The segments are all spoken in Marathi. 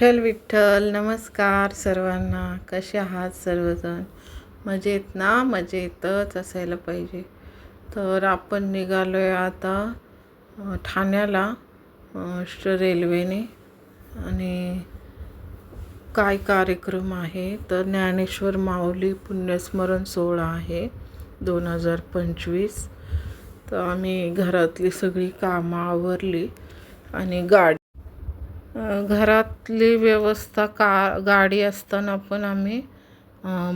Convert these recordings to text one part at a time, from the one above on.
विठ्ठल विठ्ठल नमस्कार सर्वांना. कसे आहात सर्वजण? मजेत ना? मजेतच असायला पाहिजे. तर आपण निघालो आहे आता ठाण्याला श- रेल्वेने. आणि काय कार्यक्रम आहे? तर ज्ञानेश्वर माऊली पुण्यस्मरण सोहळा आहे दोन हजार पंचवीस. तर आम्ही घरातली सगळी कामं आवरली आणि गाडी घरातली व्यवस्था का गाडी असताना पण आम्ही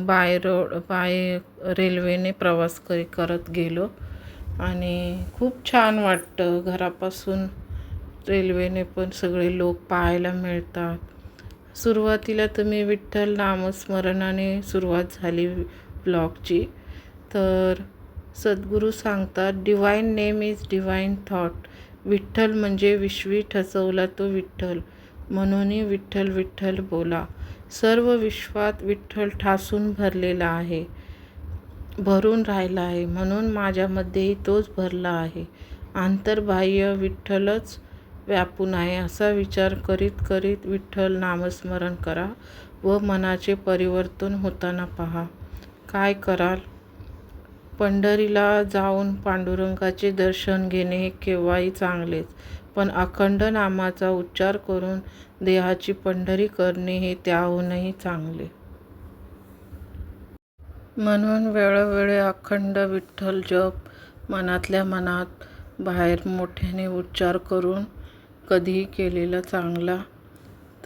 बाय रोड बाय रेल्वेने प्रवास करी करत गेलो. आणि खूप छान वाटतं. घरापासून रेल्वेने पण सगळे लोक पाहायला मिळतात. सुरुवातीला तर मी विठ्ठल नामस्मरणाने सुरुवात झाली ब्लॉगची. तर सद्गुरू सांगतात divine name is divine thought Vitthal म्हणजे विश्वी ठसवला तो विठ्ठल. म्हणून विठ्ठल विठ्ठल बोला. सर्व विश्वात विठ्ठल ठासून भरलेला आहे. भरून राहिला आहे. म्हणून माझ्यामध्येही तोच भरला आहे. आंतरबाह्य विठ्ठलच व्यापून आहे. असा विचार करीत करीत विठ्ठल नामस्मरण करा व मनाचे परिवर्तन होताना पहा. काय कराल? पंढरीला जाऊन पांडुरंगाचे दर्शन घेणे हे केव्हाही चांगलेच पण अखंड नामाचा उच्चार करून देहाची पंढरी करणे हे त्याहूनही चांगले. म्हणून वेळोवेळी अखंड विठ्ठल जप मनातल्या मनात बाहेर मोठ्याने उच्चार करून कधीही केलेला चांगला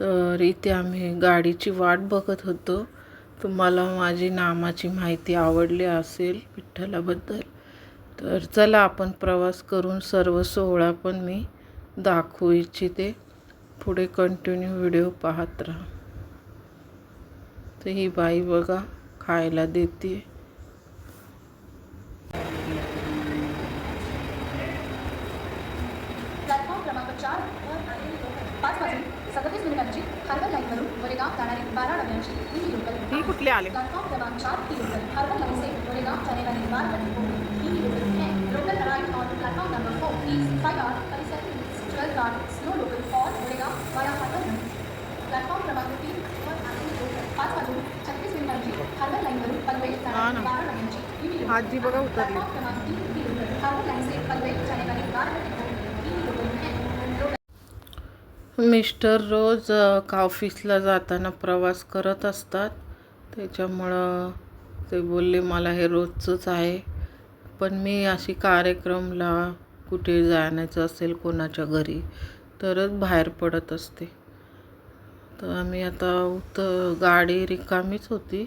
तर इथे आम्ही गाडीची वाट बघत होतो. तुम्हाला माझी नामाची माहिती आवडली असेल विठ्ठलाबद्दल तर चला आपण प्रवास करून सर्व सोहळा पण मी दाखवू इच्छिते. पुढे कंटिन्यू व्हिडिओ पाहत राहा. तर ही बाई बघा खायला देते. प्लॅटफॉर्म क्रमांक चार पाच वाजून सदतीस मिनिटांची हार्बर लाईनवरून वरेगाव जाणारी बारा डब्यांची ही लोकल ही कुठली आली? प्लॅटफॉर्म क्रमांक चार ही लोकल हार्बर लाईन से वरेगाव जाने वाली बारह ही लोकल है local arrive on platform number four please five hour thirty twelve card slow local for वरेगाव via harbour platform क्रमांक तीन वर आलेली पाच वाजून छत्तीस मिनिटांची हार्बर लाईनवरून पनवेल जाणारी बारा डब्यांची ही लोकल आजी बघा उतरली प्लॅटफॉर्म क्रमांक तीन ही लोकल हार्बर लाईन से पनवेल जाने वाली बारह मिस्टर रोज का ऑफिसला जाताना प्रवास करत असतात. त्याच्यामुळं ते बोलले मला हे रोजचंच आहे. पण मी अशी कार्यक्रमला कुठे जाण्याचं असेल कोणाच्या घरी तरच बाहेर पडत असते. तर आम्ही आता उत गाडी रिकामीच होती.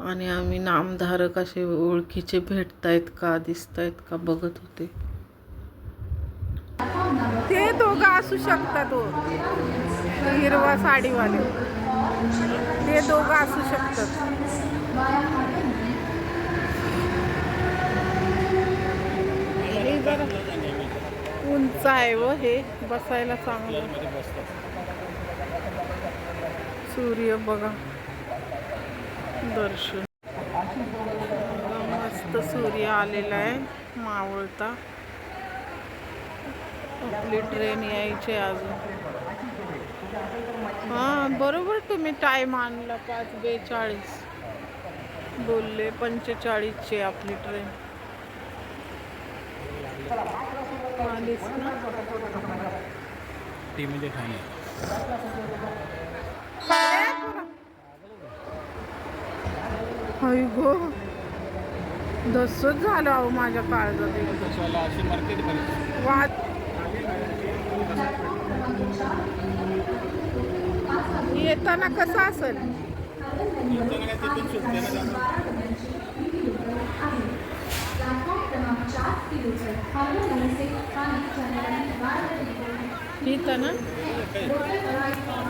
आणि आम्ही नामधारक असे ओळखीचे भेटतायत का दिसतायत का बघत होते. दोघं असू शकतात हो. हिरवा साडीवाले. ते दोघं असू शकतात. उंच आहे व हे बसायला चांगलं. सूर्य बघा. दर्शन. मस्त सूर्य आलेला आहे मावळता. आपली ट्रेन यायची अजून. हां बरोबर तुम्ही टाईम आणला पाच बेचाळीस. बोलले पंचेचाळीसची आपली ट्रेन आलीच ना? टी म्हणजे ठाणे. हाय गो. दसच झालं अहो माझ्या काळजात. वाद येताना कसं असेल? तिथून सगळे ना जाणार. प्लॅटफॉर्म क्रमांक चार ही लोकल हार्बर लाईन से ठाणे जाने वाली बारह डब्बे को इथं ना लोकल अराइव ऑन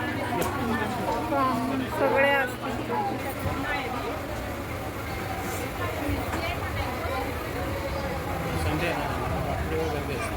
सगळे असतील संडे आहे ना, रात्रीवर गर्दी असते.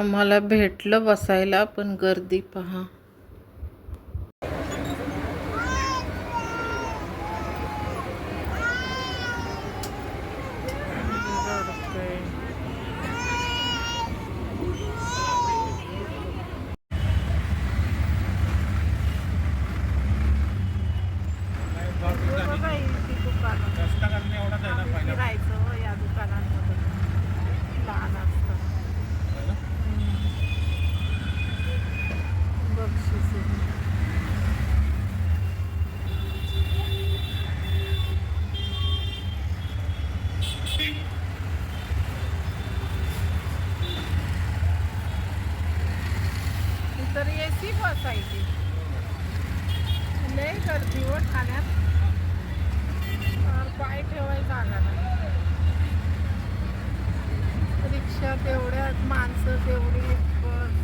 आम्हाला भेटलं बसायला पण गर्दी पहा रस्ता करणे एवढाच आहे ना पहिला फिरायचं या दुकानांमध्ये लहान असतं बक्षीस तर ए सी बसायची ठाण्यात फार पाय ठेवायला जागा नाही. रिक्षा तेवढ्याच माणसं तेवढी बस.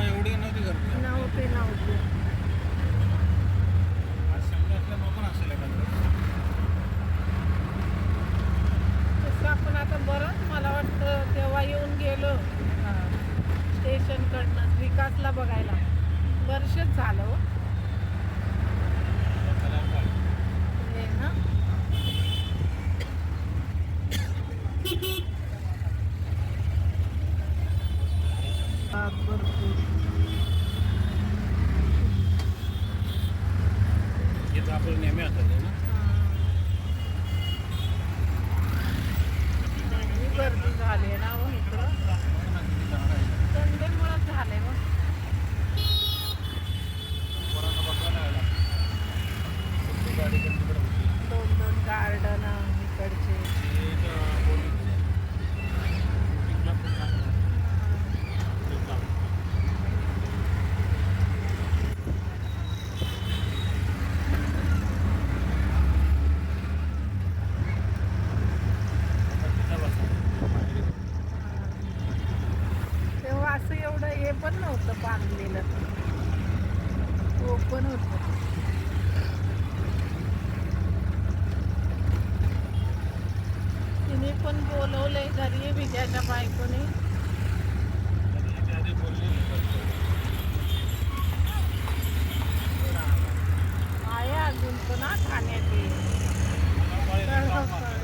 एवढी नव्हती नव्हते नव्हते. तसं आपण आता बरंच मला वाटतं तेव्हा येऊन गेलो. स्टेशनकडनं विकासला बघायला. वर्षच झालं. हो? हे आपलं नेहमी ना? गर्दी झाली आहे ना हो इकडं. संडेमुळं झालंय मग पोरांना बसवायला यायला. कुठली गाडी पण तिकडे होती. दोन दोन गार्डन इकडचे ते इथं बोलीचे. शूटिंगला पण चांगलं आहे. शूटिंगला. आता तिथं बसा. बाहेर. तेव्हा असं एवढं हे पण नव्हतं बांधलेलं ओपन होतं तिने पण बोलवलंय घरी विजयाच्या बायकोने. आहे अजून पण हा खाण्याची मला पाहिजे काम आहे.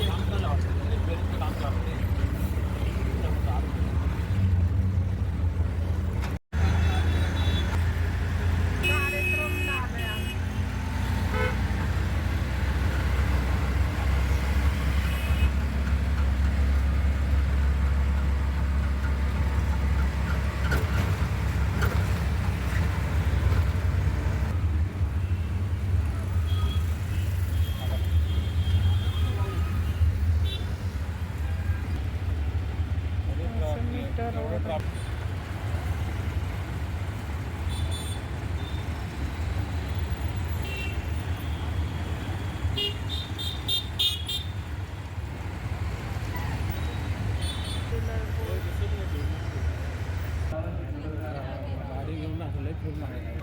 काम झालं वाटतं. रिपेअरिंगचं काम चालू आहे. त्यामुळे आत कार्यक्रम झालाय आमचा. मीटर एवढं वगैरे. ट्रॅफिक गाडी घेऊन असले फिरून आहे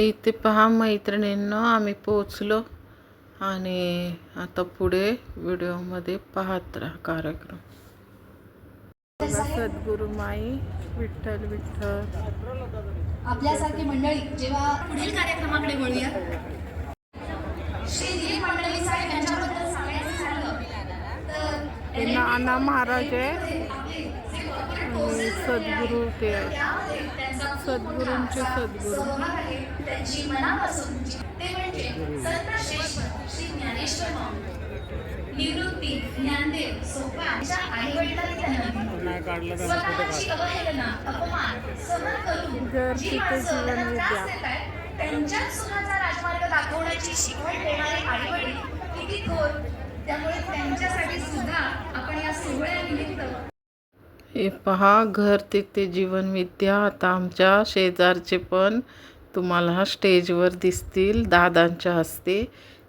इथे पहा मैत्रिणींना आम्ही पोचलो आणि आता पुढे व्हिडिओमध्ये पाहत राहा कार्यक्रम. सद्गुरू माई विठ्ठल विठ्ठल. आपल्यासारखी मंडळी जेव्हा पुढील कार्यक्रमाकडे वळूया श्री दिलीप मंडळी साहेब यांच्याबद्दल सांगायचं झालं तर ते नाना महाराज आहे. सद्गुरू ते आहे. त्यामध्ये त्यांचा खूप सद्गुरूंचे सद्गुरू. त्यांची मनापासूनची ते म्हणजे श्री ज्ञानेश्वर माऊली निवृत्ती ज्ञानदेव आई वडिलांनी स्वतःची अवहेलना अपमान सहन करून जी माणसं. त्रास त्यांच्याच सुखाचा राजमार्ग दाखवण्याची शिकवण देणारे आई वडील किती थोर त्यामुळे त्यांच्यासाठी सुद्धा आपण या सोहळ्यानिमित्त हे पहा घर तिथे जीवन विद्या. आता आमच्या शेजारचे पण तुम्हाला स्टेजवर दिसतील दादांच्या हस्ते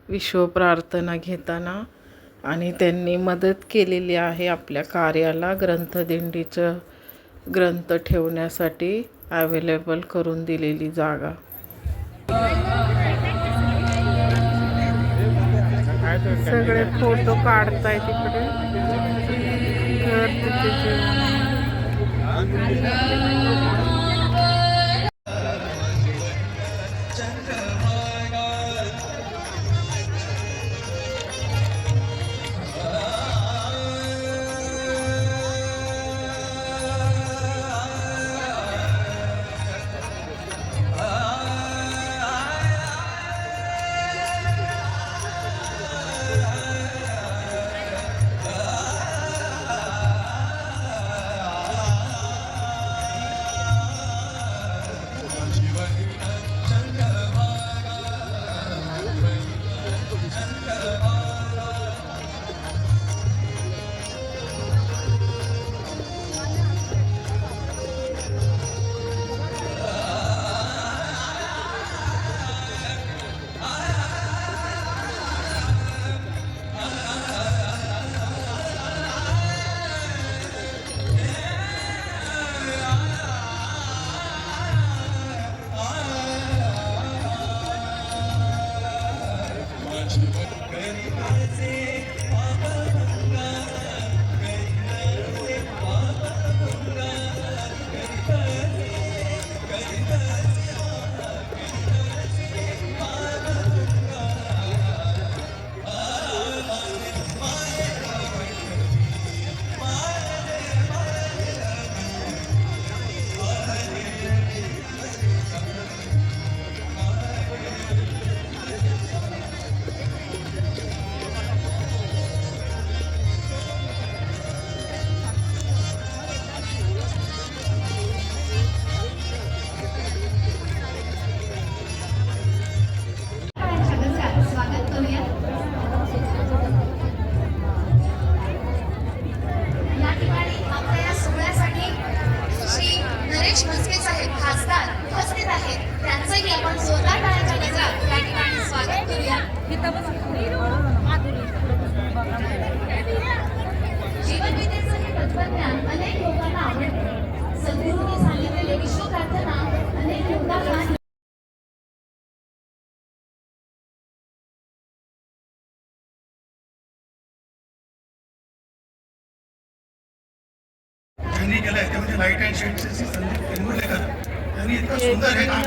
विश्वप्रार्थना घेताना. आणि त्यांनी मदत केलेली आहे आपल्या कार्याला ग्रंथदिंडीचं ग्रंथ ठेवण्यासाठी अवेलेबल करून दिलेली जागा. सगळे फोटो काढताय तिकडे. घर तिथे Uh,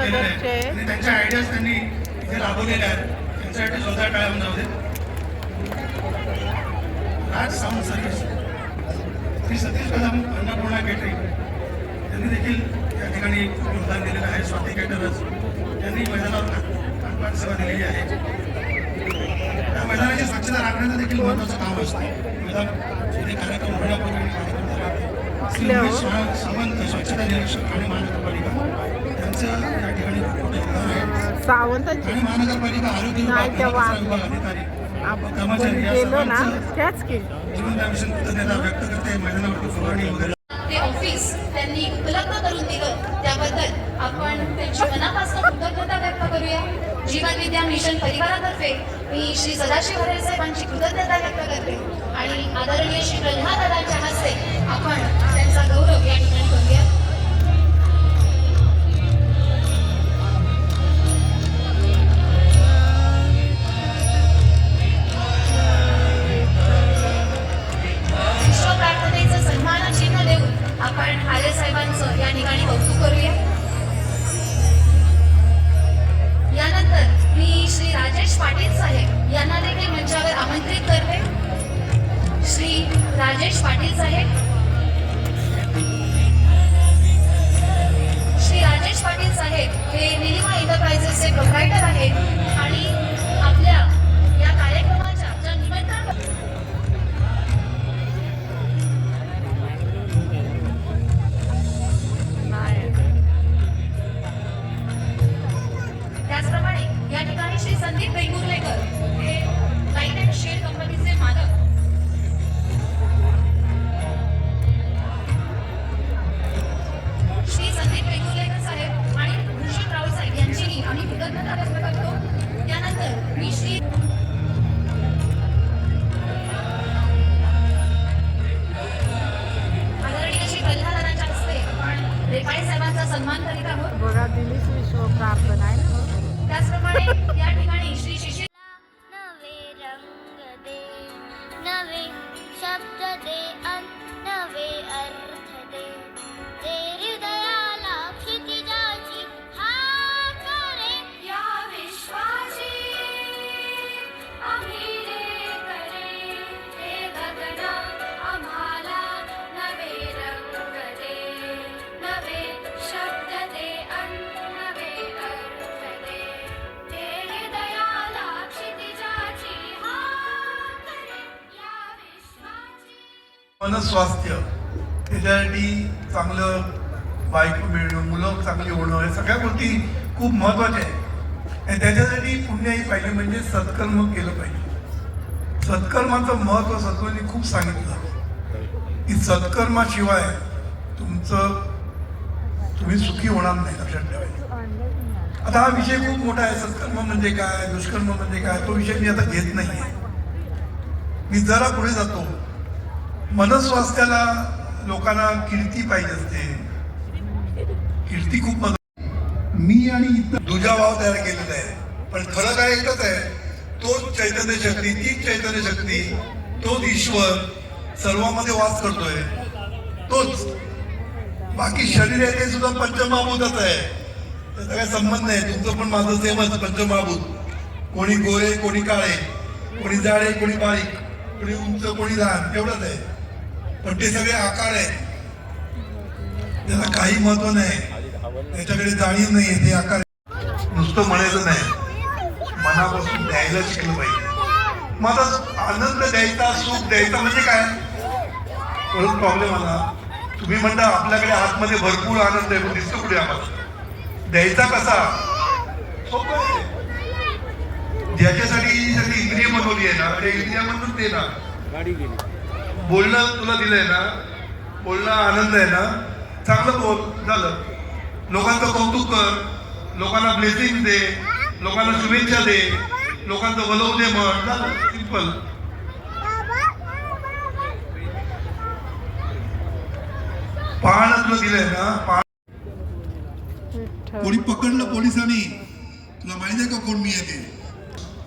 केलेलं आहे आणि त्यांच्या आयडियाज त्यांनी इथे राबवलेल्या आहेत. त्यांच्यासाठी टाळ्या होऊन जाऊ दे. Raj sound service Shri Satish Kadam Annapurna catering त्यांनी देखील या ठिकाणी योगदान दिलेलं आहे. स्वाती केटरच त्यांनी मैदानावर कानपान सेवा दिलेली आहे. त्या मैदानाची स्वच्छता राखण्याचं देखील महत्त्वाचं काम असतं. मैदान इथे कार्यक्रम होण्यापूर्वी कार्यक्रम झाल्यानंतर श्री उमेश सा- सावंत स्वच्छता निरीक्षक आणि महानगरपालिका. सावंतांची. नाही, तेव्हा आपण गेलो ना त्याच ते ऑफिस त्यांनी उपलब्ध करून दिलं. त्याबद्दल आपण त्यांची मनापासून कृतज्ञता व्यक्त करूया. जीवन विद्या मिशन परिवारातर्फे मी श्री सदाशिव हरे साहेबांची कृतज्ञता व्यक्त करते. आणि आदरणीय श्री प्रल्हाद दादांच्या हस्ते आपण त्यांचा गौरव या ठिकाणी मनस्वास्थ्य त्याच्यासाठी चांगलं बायको मिळणं मुलं चांगली होणं या सगळ्या गोष्टी खूप महत्त्वाच्या आहेत. आणि त्याच्यासाठी पुण्याही पाहिजे म्हणजे सत्कर्म केलं पाहिजे. सत्कर्माचं महत्त्व सत्वनी खूप सांगितलं. की सत्कर्माशिवाय तुमचं तुम्ही सुखी होणार नाही लक्षात ठेवायचं. आता हा विषय खूप मोठा आहे. सत्कर्म म्हणजे काय दुष्कर्म म्हणजे काय तो विषय मी आता घेत नाही मी जरा पुढे जातो. मनस्वास्थ्याला लोकांना कीर्ती पाहिजे असते. कीर्ती खूप मदत मी आणि इतर दुजा भाव तयार केलेला आहे. पण खरं काय एकच आहे. तोच चैतन्य शक्ती तीच चैतन्य शक्ती तोच ईश्वर सर्वांमध्ये वास करतोय. तोच. बाकी शरीर आहे ते सुद्धा पंचमहाभूतच आहे. त्याचा काही संबंध नाही. तुमचं पण माझं सेमच पंचमहाभूत. कोणी गोरे कोणी काळे कोणी जाडे कोणी बारीक कोणी उंच कोणी लहान एवढंच आहे. पण ते सगळे आकार आहेत. त्याला काही महत्त्व नाही. त्याच्याकडे जाणीव नाही ते आकार नुसतं म्हणायचं नाही. मनापासून द्यायला शिकलं पाहिजे. माझा आनंद द्यायचा सुख द्यायचा म्हणजे काय? परत प्रॉब्लेम आला. तुम्ही म्हणता आपल्याकडे आतमध्ये भरपूर आनंद आहे पण दिसतो कुठे आम्हाला? द्यायचा कसा? ज्याच्यासाठी ही सगळी इंद्रिय बनवली आहे ना त्या इंद्रियामधून दे ना गाडी गेली. बोलणं तुला दिलंय ना बोलणं आनंद आहे ना चांगलं बोल झालं. लोकांचं कौतुक कर लोकांना ब्लेसिंग दे लोकांना शुभेच्छा दे लोकांचं वलव दे म्हण झालं सिंपल पाहणं तुला दिलंय ना पाहणं कोणी पकडलं पोलिसांनी? तुला माहिती आहे का कोण मी येते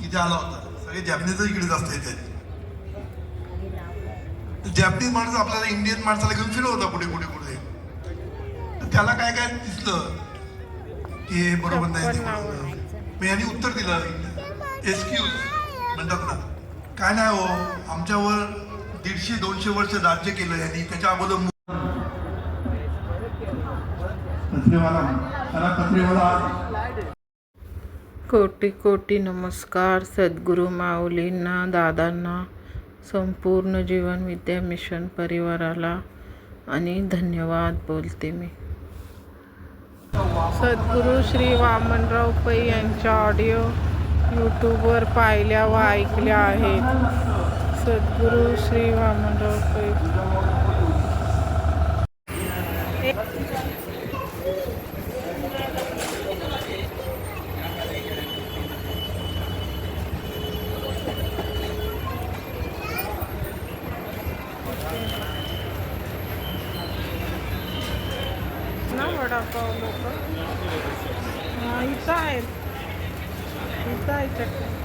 इथे आला होता. सगळे जॅपनीज इकडे जास्त येते जॅपनीज माणसं आपल्याला इंडियन माणसाला घेऊन फिरत होता कुठे कुठे कुठे त्याला काय काय दिसलं? की हे बरोबर नाही मी यांनी उत्तर दिलं. एक्सक्यूज म्हणतात ना. काय नाही हो आमच्यावर दीडशे दोनशे वर्ष राज्य केलं यांनी. त्याच्या अगोदर कोटी कोटी नमस्कार सद्गुरू माऊलींना दादांना. संपूर्ण जीवन विद्या मिशन परिवाराला आणि धन्यवाद बोलते मी. सद्गुरू श्री वामनराव पै यांच्या ऑडिओ यूट्यूबवर पाहिल्या व ऐकल्या आहेत. सद्गुरू श्री वामनराव पै ना वडापाव लोक हा इथं आहेत इथं आहे चटणी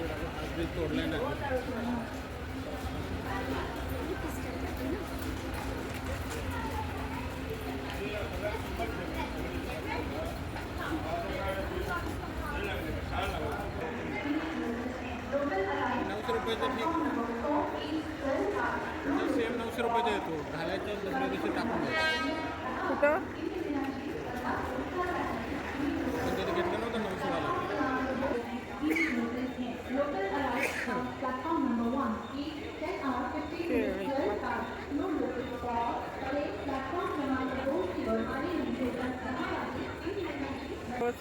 हां तोडलाय ना. नऊशे रुपयाचा ठीक. सेम नऊशे रुपयाचा येतो घालायचा दुसऱ्या दिवशी टाकून कुठं?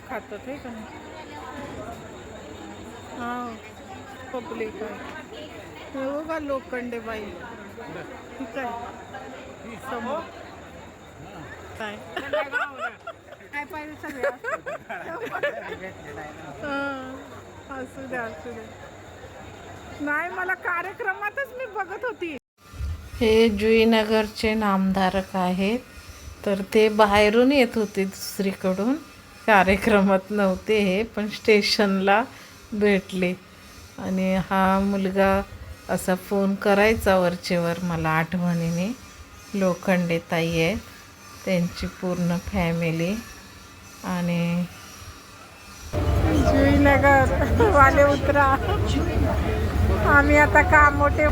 खातात हे का हा पब्लिक आहे. हे बघा लोखंडे बाई. ठीक आहे. समोर. काय? काय पाहिजे सगळे? असू द्या असू द्या. नाही मला कार्यक्रमातच मी बघत होती. हे जुईनगरचे नामधारक आहेत. तर ते बाहेरून येत होते दुसरीकडून. कार्यक्रमात नव्हते हे पण स्टेशनला भेटले. आणि हा मुलगा असा फोन करायचा वरचेवर मला आठवणीने. लोखंडे ताई आहेत त्यांची पूर्ण फॅमिली. आणि जुईनगर वाले उतरा. आम्ही आता का मोठे?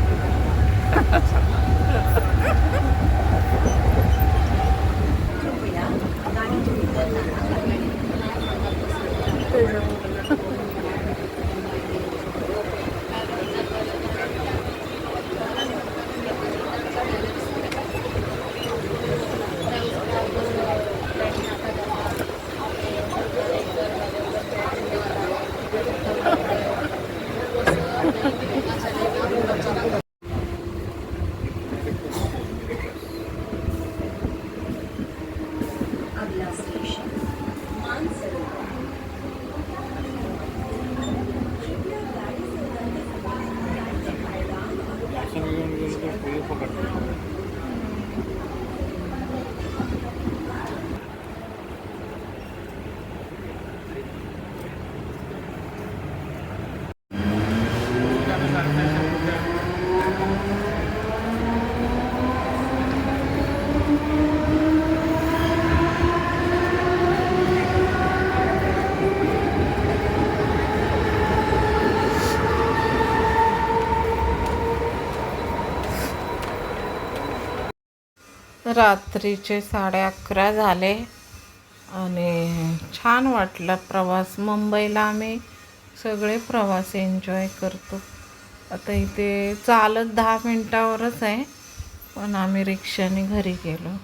रात्रीचे साडे अकरा झाले आणि छान वाटला प्रवास. मुंबईला आम्ही सगळे प्रवास एन्जॉय करतो. आता इथे चालत दहा मिनटावरच आहे पण आम्ही रिक्षाने घरी गेलो.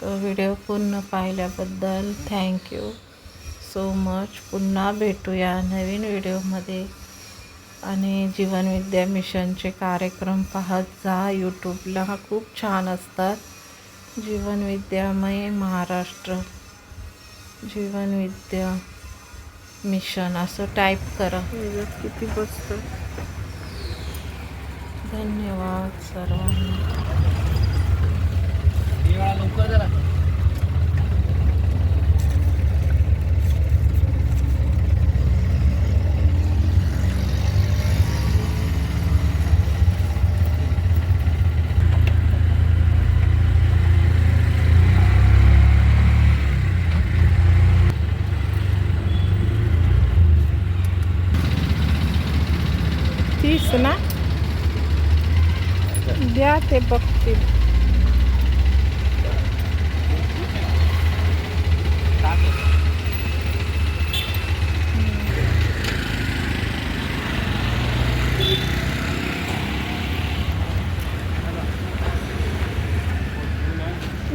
तो व्हिडिओ पूर्ण पाहिल्याबद्दल थँक्यू सो मच. पुन्हा भेटूया नवीन व्हिडिओमध्ये. आणि जीवनविद्या मिशनचे कार्यक्रम पाहत जा. यूट्यूबला खूप छान असतात. जीवनविद्यामय महाराष्ट्र. जीवनविद्या मिशन असं टाईप करा. किती बसतं? धन्यवाद सर्वांना. द्या ते बघतील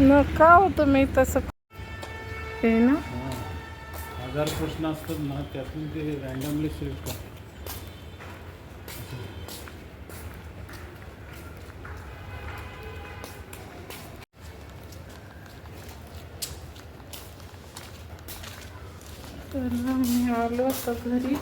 नका हो तुम्ही तसं हे ना हजार प्रश्न असतात ना त्यातून ते रँडमली सिलेक्ट करतात तर आम्ही आलो आता घरी